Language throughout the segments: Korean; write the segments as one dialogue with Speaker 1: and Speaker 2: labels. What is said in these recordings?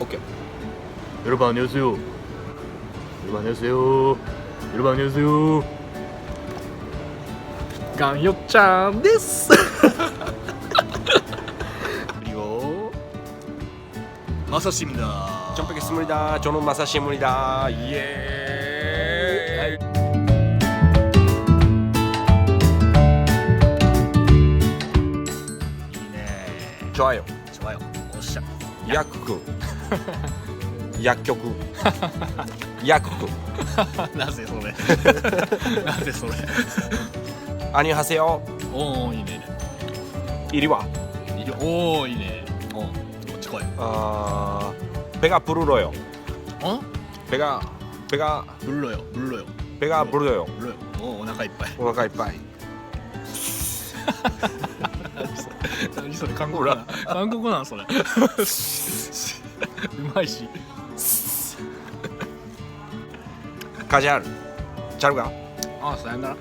Speaker 1: 오케이.
Speaker 2: 여러분 안녕하세요. 여러분 안녕하세요. 여러분 안녕하세요. 강혁장 데스. 그리고 마사씨입니다.
Speaker 1: 좀 뵙겠습니다. 저는 마사시입니다. 예.
Speaker 2: 이네.
Speaker 1: 좋아요.
Speaker 2: 좋아요. 오샤.
Speaker 1: 약국. 薬局。薬局。
Speaker 2: なぜそれ。なぜそれ。
Speaker 1: アニハセヨ
Speaker 2: おおいいね。
Speaker 1: いるわ。
Speaker 2: いるおおいいね。おお近い。あペ
Speaker 1: ガプルロよ。んペ
Speaker 2: ガ
Speaker 1: ペガ。プル
Speaker 2: ロよプルロよ。
Speaker 1: ペガプルロ
Speaker 2: よ。プルロよ。お腹いっぱい。
Speaker 1: お腹いっぱい。
Speaker 2: 何それ韓国な。韓国なそれ。うまいし。
Speaker 1: カジュアル。
Speaker 2: チャルガああさよな。ら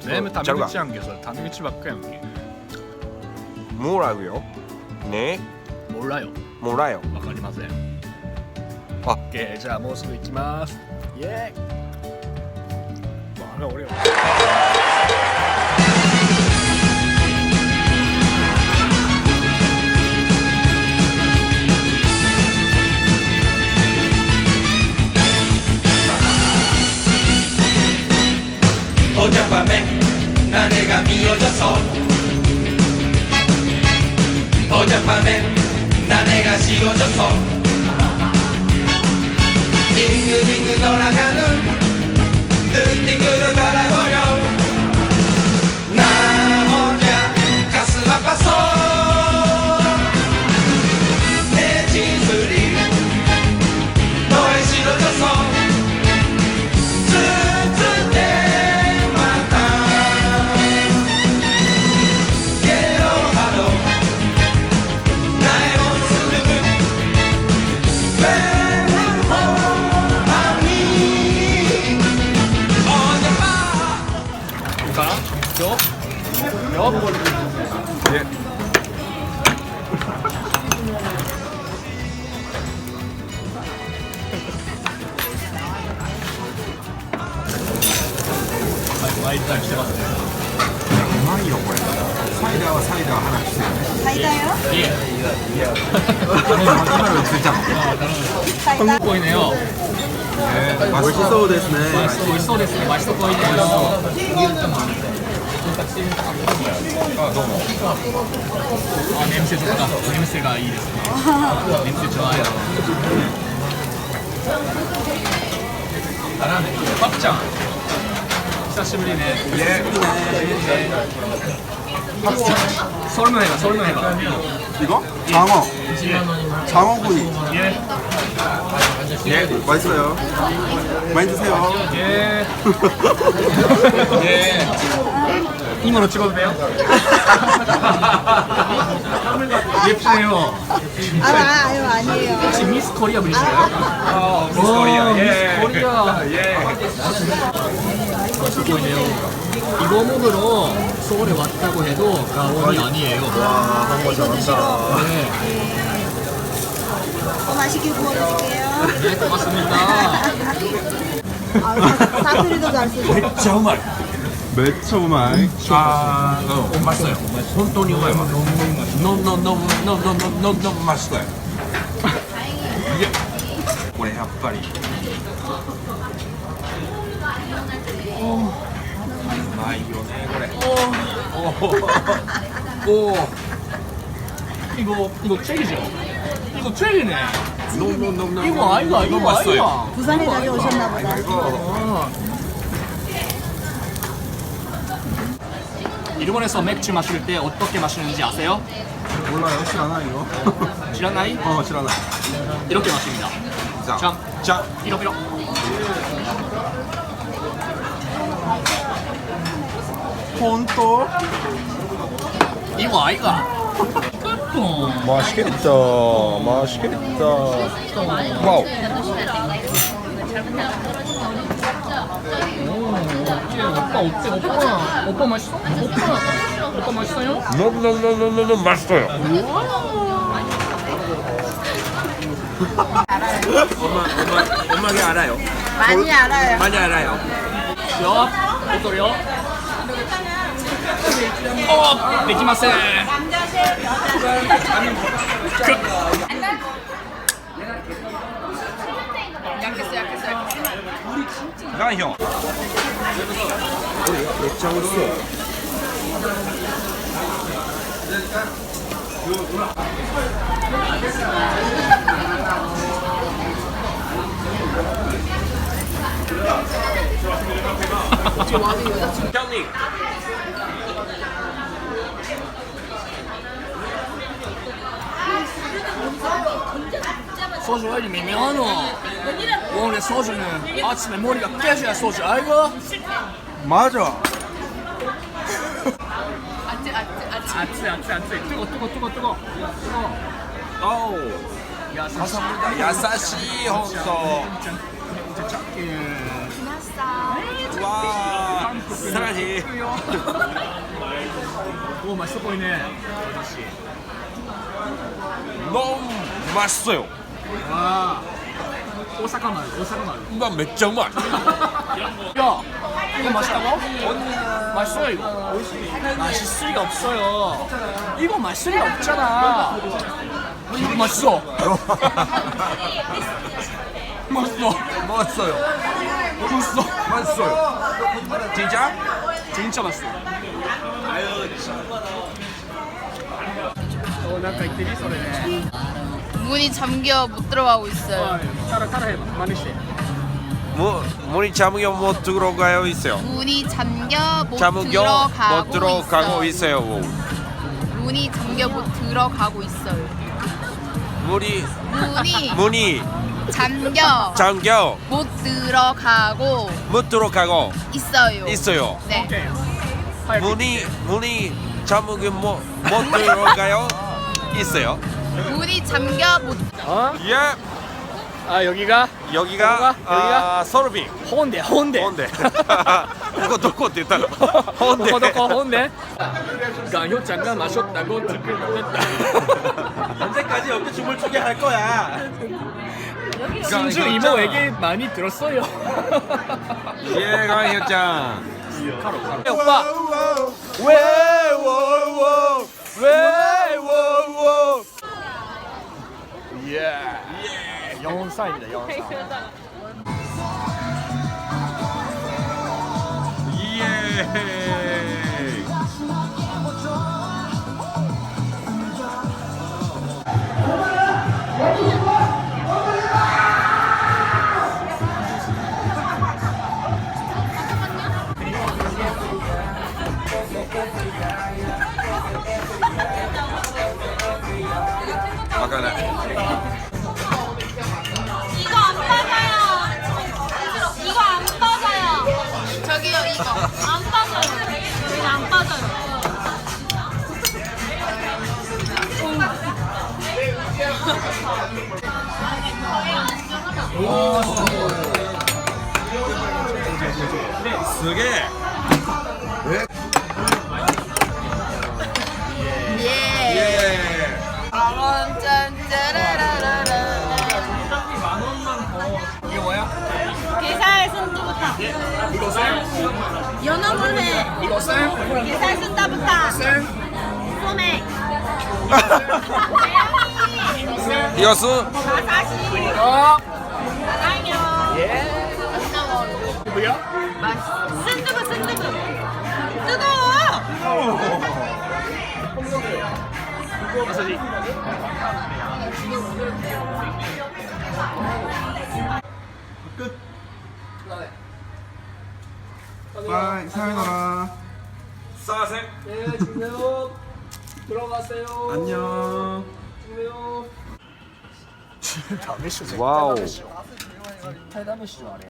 Speaker 2: 全部タメ口やんけそれ。タメ口ばっかやんけ
Speaker 1: もらうよ。ね。
Speaker 2: もらよ。
Speaker 1: もらよ。
Speaker 2: わかりません。オッケー、じゃあもうすぐ行きます。イェーイ。あれ俺は
Speaker 3: 어젯밤에 나 내가 지워져서 빙글빙글 돌아가는 눈팅그를
Speaker 2: 来てますね。
Speaker 4: うまいよこれ。サイダーはサイダー
Speaker 5: てるよ。いつ
Speaker 2: いたむ濃いよ。美味しそうですね。しそうですね。いね。あどうも。あネムセとか。ネムセがいいですね。ネムセあパクちゃん。久しぶりねパクちゃんソルの映画ソルの映画
Speaker 4: 이거? 장어 장어구이
Speaker 2: 예
Speaker 4: 맛있어요 많이 드세요
Speaker 2: 예. 예. 이모노 찍어도 돼요? 예쁘네요.
Speaker 5: 아, 아, 이거 아니에요.
Speaker 2: 혹시 미스 코리아 분이신가요?
Speaker 1: 아,
Speaker 2: 미스 코리아. 예. 코리아. 예. 쓰고 있네요. 이 거목으로 서울에 왔다고 해도 과언이 아니에요.
Speaker 5: 와, 정말 잘한다.
Speaker 2: 네,
Speaker 5: 더 맛있게 구워드릴게요.
Speaker 2: 네 고맙습니다.
Speaker 5: 사투리도 잘 쓰고.
Speaker 1: 정말
Speaker 4: 매초말
Speaker 1: 아 어, 맛있어요. 혼돈이 와요. 너무 너무 너무 너무 너무 너무 너무 맛있어요. 이게 우리 앞발이 うまいよねこれ。おお。おお。
Speaker 2: 이거 이거 체리죠? 이거 체리네.
Speaker 1: 너무 너무 너무
Speaker 2: 이거 아이가 이거
Speaker 1: 맛있어요.
Speaker 2: 아이가.
Speaker 5: 부산에 다녀오셨나 보다.
Speaker 2: 일본에서 맥주 마실 때 어떻게 마시는지 아세요?
Speaker 4: 몰라요 실하나 이거?
Speaker 2: 지라나이?
Speaker 4: 어 실하나
Speaker 2: 이렇게 마십니다.
Speaker 1: 자,
Speaker 2: 자,
Speaker 1: 자,
Speaker 2: 이렇게.
Speaker 4: 폰토
Speaker 2: 이거 아이가.
Speaker 4: 맛있겠다 맛있겠다 와우
Speaker 2: 예, 오빠 어때? 오빠 오빠 맛있어? 오빠 오빠 맛있어요?
Speaker 1: 너무 너무 너무 너무 맛있어요. 엄마 엄마 엄마가 알아요.
Speaker 5: 많이 알아요.
Speaker 1: 많이 알아요.
Speaker 2: ますよ。るよ。おできません。
Speaker 1: ガンヒョン。これめっちゃ美味しそう。 형님.
Speaker 2: 소주 어디 미면은 오늘 소주는 아침에 머리가 깨져야 소주 알고?
Speaker 4: 맞아.
Speaker 2: 아치 아치 아치 뜨거 뜨거 뜨거 뜨거 뜨거
Speaker 1: 어우.
Speaker 2: 야 사실
Speaker 1: 야사시 혼소.
Speaker 2: 진짜 작게
Speaker 1: 와. 사랑하지.
Speaker 2: 오 맛있어 보이네 아저씨
Speaker 1: 너무 맛있어요.
Speaker 2: 와 오사카 말 오사카 말
Speaker 1: 이거 맥주 맛.
Speaker 2: 야, 이거 맛있다고? 맛있어요 이거. 맛있을 리가 없어요. 이거 맛있을 리가 없잖아. 이거 맛있어. 맛있어.
Speaker 1: 맛있어요.
Speaker 2: 맛있어.
Speaker 1: 맛있어요. 진짜?
Speaker 2: 진짜 맛있어. 어, 소리네.
Speaker 6: 문이 잠겨 못 들어가고 있어요.
Speaker 2: 아, 따라 따라 해봐. 많이 씨.
Speaker 1: 뭐 문이 잠겨 못 들어가요 있어요.
Speaker 6: 문이 잠겨 못
Speaker 1: 잠겨
Speaker 6: 들어가고
Speaker 1: 못 들어가고
Speaker 6: 있어요.
Speaker 1: 있어요.
Speaker 6: 문이 잠겨 못 들어가고 있어요.
Speaker 1: 문이
Speaker 6: 문이
Speaker 1: 문이
Speaker 6: 잠겨
Speaker 1: 잠겨
Speaker 6: 못 들어가고
Speaker 1: 못 들어가고
Speaker 6: 있어요.
Speaker 1: 있어요.
Speaker 6: 네.
Speaker 1: 문이 문이 잠그게 뭐, 못못 들어가요. 있어요.
Speaker 6: 문이 잠겨 못
Speaker 2: 어?
Speaker 1: 예
Speaker 2: 아 여기가
Speaker 1: 여기가
Speaker 2: 여기가?
Speaker 1: 서르비
Speaker 2: 호운대 호운대.
Speaker 1: 헌데 그거 놓고 됐다 헌데 도코
Speaker 2: 도코 호운대. 강효 잠깐 마셨다고 듣고 있다.
Speaker 1: 언제까지 여기 춤을 추게 할 거야?
Speaker 2: 진주 이모에게 많이 들었어요.
Speaker 1: 예, 강효장.
Speaker 2: 오빠
Speaker 1: 왜워워 왜워워
Speaker 2: 예. 영혼 사입니다. 영혼 사.
Speaker 1: 예. 쓰게.
Speaker 6: 예.
Speaker 1: 예.
Speaker 6: 아원 짠짜라라라라.
Speaker 2: 이게 뭐야?
Speaker 7: 게살 순두부터. 연어 물회.
Speaker 2: 이거 쌤?
Speaker 7: 게살 순두부터.
Speaker 2: 쌤?
Speaker 7: 소맥.
Speaker 1: 이어스
Speaker 7: 마사시.
Speaker 2: 어?
Speaker 7: 안녕.
Speaker 2: 예. 뭐야?
Speaker 7: 순두부 순두부. 뜨거워.
Speaker 2: 마사지.
Speaker 4: 바이 사요나라.
Speaker 1: 싸생.
Speaker 2: 네, 주세요. 들어가세요.
Speaker 4: 안녕.
Speaker 2: 주세요.
Speaker 1: 와우.
Speaker 2: 타이다메쇼 아래.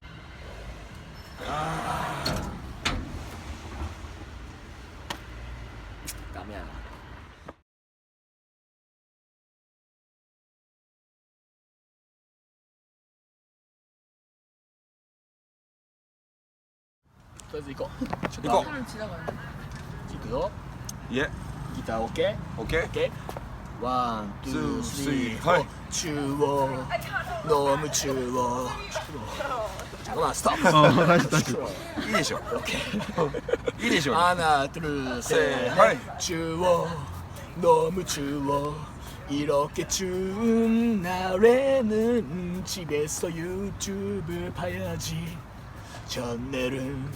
Speaker 2: 라면. 그래서 이거
Speaker 1: 이거.
Speaker 2: 이거
Speaker 1: 예.
Speaker 2: 기타 오케이
Speaker 1: 오케이.
Speaker 2: 오케이 원, 투,
Speaker 1: 투,
Speaker 2: 쓰리,
Speaker 1: 쓰리,
Speaker 2: 포
Speaker 1: 하이.
Speaker 2: 추워 너무 추워 잠깐만 스톱
Speaker 8: 어 다시 다시
Speaker 1: いいでしょいいでしょ
Speaker 2: 하나 둘셋
Speaker 1: 하이.
Speaker 2: 추워 너무 추워 이렇게 추운 날에는 집에서 유튜브 봐야지 전날은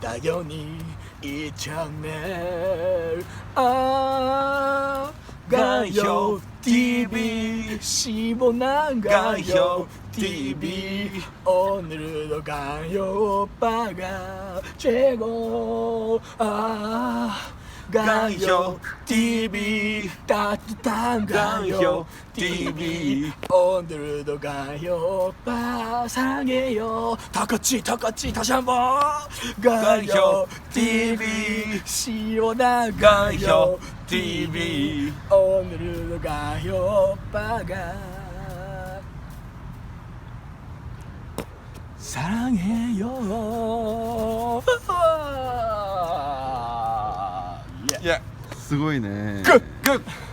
Speaker 2: 당연히 이 채널 아 가요 TV 15 나가요 TV 오늘도 가요 오빠가 최고. 아 가요 TV 따뜻한 가요 TV 오늘도 가요 오빠 사랑해요. 다 같이 다 같이 다시 한번. 가요 TV 시원한 가요 TV 오늘도 가요 오빠가. 사랑해요.
Speaker 1: 예.
Speaker 8: すごいね。
Speaker 1: グッグッ。